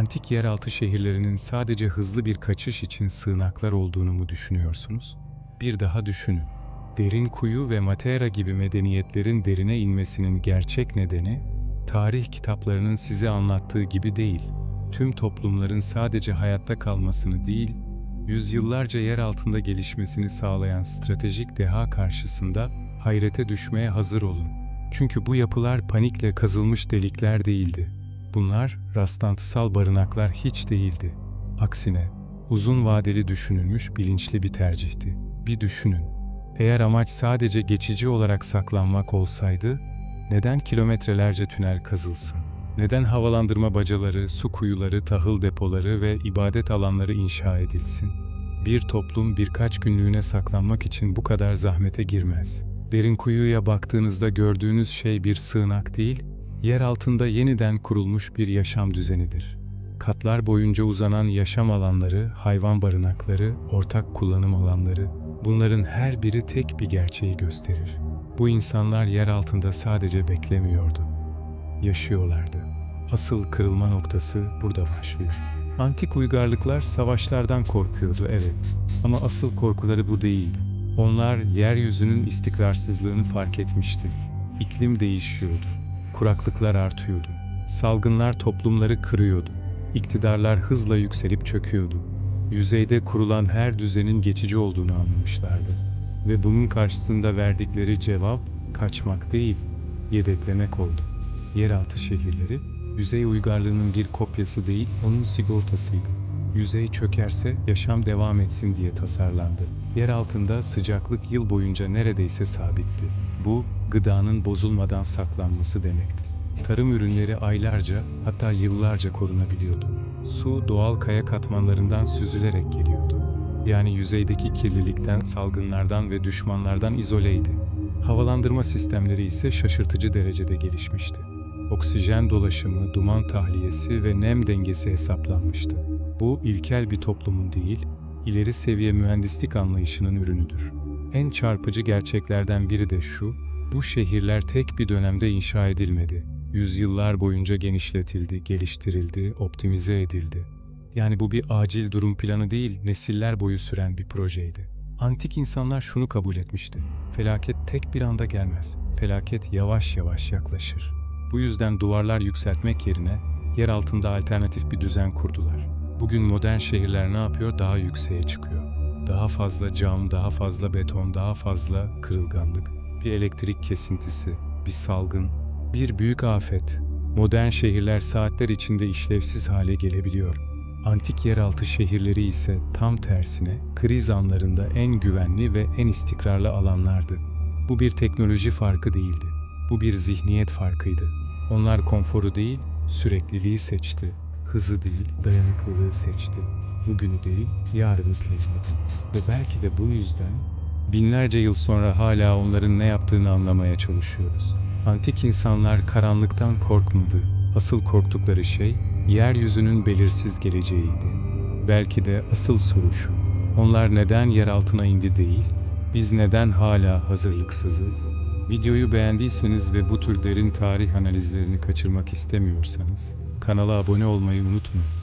Antik yeraltı şehirlerinin sadece hızlı bir kaçış için sığınaklar olduğunu mu düşünüyorsunuz? Bir daha düşünün. Derin kuyu ve Matera gibi medeniyetlerin derine inmesinin gerçek nedeni, tarih kitaplarının size anlattığı gibi değil. Tüm toplumların sadece hayatta kalmasını değil, yüzyıllarca yer altında gelişmesini sağlayan stratejik deha karşısında hayrete düşmeye hazır olun. Çünkü bu yapılar panikle kazılmış delikler değildi. Bunlar rastlantısal barınaklar hiç değildi. Aksine uzun vadeli düşünülmüş bilinçli bir tercihti. Bir düşünün. Eğer amaç sadece geçici olarak saklanmak olsaydı, neden kilometrelerce tünel kazılsın? Neden havalandırma bacaları, su kuyuları, tahıl depoları ve ibadet alanları inşa edilsin? Bir toplum birkaç günlüğüne saklanmak için bu kadar zahmete girmez. Derin kuyuya baktığınızda gördüğünüz şey bir sığınak değil, yer altında yeniden kurulmuş bir yaşam düzenidir. Katlar boyunca uzanan yaşam alanları, hayvan barınakları, ortak kullanım alanları, bunların her biri tek bir gerçeği gösterir. Bu insanlar yer altında sadece beklemiyordu. Yaşıyorlardı. Asıl kırılma noktası burada başlıyor. Antik uygarlıklar savaşlardan korkuyordu evet. Ama asıl korkuları bu değil. Onlar yeryüzünün istikrarsızlığını fark etmişti. İklim değişiyordu. Kuraklıklar artıyordu. Salgınlar toplumları kırıyordu. İktidarlar hızla yükselip çöküyordu. Yüzeyde kurulan her düzenin geçici olduğunu anlamışlardı. Ve bunun karşısında verdikleri cevap kaçmak değil, yedeklemek oldu. Yeraltı şehirleri, yüzey uygarlığının bir kopyası değil, onun sigortasıydı. Yüzey çökerse yaşam devam etsin diye tasarlandı. Yer altında sıcaklık yıl boyunca neredeyse sabitti. Bu, gıdanın bozulmadan saklanması demekti. Tarım ürünleri aylarca, hatta yıllarca korunabiliyordu. Su doğal kaya katmanlarından süzülerek geliyordu. Yani yüzeydeki kirlilikten, salgınlardan ve düşmanlardan izoleydi. Havalandırma sistemleri ise şaşırtıcı derecede gelişmişti. Oksijen dolaşımı, duman tahliyesi ve nem dengesi hesaplanmıştı. Bu ilkel bir toplumun değil, ileri seviye mühendislik anlayışının ürünüdür. En çarpıcı gerçeklerden biri de şu, bu şehirler tek bir dönemde inşa edilmedi. Yüzyıllar boyunca genişletildi, geliştirildi, optimize edildi. Yani bu bir acil durum planı değil, nesiller boyu süren bir projeydi. Antik insanlar şunu kabul etmişti. Felaket tek bir anda gelmez. Felaket yavaş yavaş yaklaşır. Bu yüzden duvarlar yükseltmek yerine yer altında alternatif bir düzen kurdular. Bugün modern şehirler ne yapıyor? Daha yükseğe çıkıyor. Daha fazla cam, daha fazla beton, daha fazla kırılganlık. Bir elektrik kesintisi, bir salgın, bir büyük afet. Modern şehirler saatler içinde işlevsiz hale gelebiliyor. Antik yeraltı şehirleri ise tam tersine kriz anlarında en güvenli ve en istikrarlı alanlardı. Bu bir teknoloji farkı değildi. Bu bir zihniyet farkıydı. Onlar konforu değil, sürekliliği seçti. Hızı değil, dayanıklılığı seçti. Bugünü değil, yarını planladı. Ve belki de bu yüzden binlerce yıl sonra hala onların ne yaptığını anlamaya çalışıyoruz. Antik insanlar karanlıktan korkmadı. Asıl korktukları şey yeryüzünün belirsiz geleceğiydi. Belki de asıl soru şu. Onlar neden yer altına indi değil, biz neden hala hazırlıksızız? Videoyu beğendiyseniz ve bu tür derin tarih analizlerini kaçırmak istemiyorsanız kanala abone olmayı unutmayın.